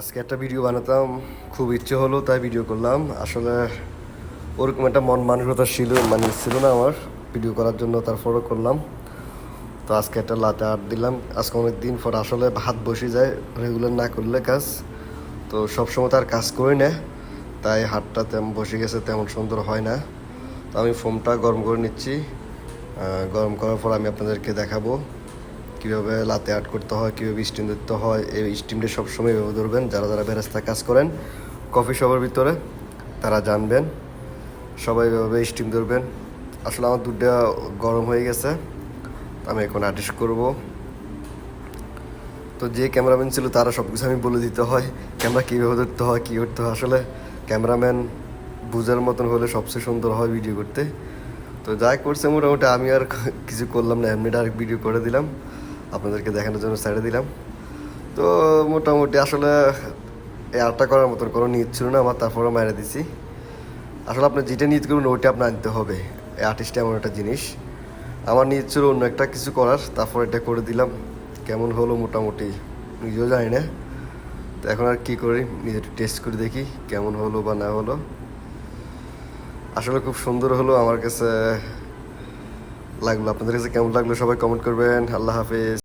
আজকে একটা ভিডিও বানাতাম। খুব ইচ্ছে হলো, তাই ভিডিও করলাম। আসলে ওরকম একটা মন মানসিকতা ছিল মানে ছিল না আমার। ভিডিও করার জন্য তারপরও করলাম। তো আজকে একটা লাটে আট দিলাম। আজকে অনেক দিন পর আসলে হাত বসে যায় রেগুলার না করলে কাজ। তো সবসময় তার কাজ করি না। তাই হাতটা তেমন বসে গেছে, তেমন সুন্দর হয় না। তো আমি ফোমটা গরম করে নিচ্ছি। গরম করার পর আমি আপনাদেরকে দেখাবো। কীভাবে লাতে আর্ট করতে হয়, কীভাবে স্টিম দিতে হয়, এই স্টিমটা সবসময় এভাবে ধরবেন, যারা যারা বেরাস্তা কাজ করেন কফি শপের ভিতরে, তারা জানবেন, সবাই এভাবে স্টিম ধরবেন। আসলে আমার দুধটা গরম হয়ে গেছে, আমি এখন আর্টিস্ট করব। তো যে ক্যামেরাম্যান ছিল, তারা সব কিছু আমি বলে দিতে হয় ক্যামেরা কীভাবে ধরতে হয়, কী করতে হয়, আসলে ক্যামেরাম্যান বুঝার মতন হলে সবচেয়ে সুন্দর হয় ভিডিও করতে। তো যা করছে মোটামুটি, আমি আর কিছু করলাম না, এমনি ডাইরেক্ট ভিডিও করে দিলাম। আপনাদেরকে দেখানোর জন্য ছেড়ে দিলাম। তো মোটামুটি আসলে এই আর্টটা করার মতন কোনো নিয়ত ছিল না, আমার তারপরে মারে দিছি। আসলে আপনি যেটা নিয়ত করবেন, ওইটা আপনার আনতে হবে। এই আর্টিস্ট এমন একটা জিনিস। আমার নিয়ত ছিল অন্য একটা কিছু করার, তারপর এটা করে দিলাম। কেমন হলো মোটামুটি, নিজেও জানি না। তো এখন আর কী করি, নিজে একটু টেস্ট করে দেখি কেমন হলো বা না হলো। আসলে খুব সুন্দর হলো আমার কাছে লাগল? আপনাদের কাছে কেমন লাগল? সবাই কমেন্ট করবেন। আল্লাহ হাফেজ।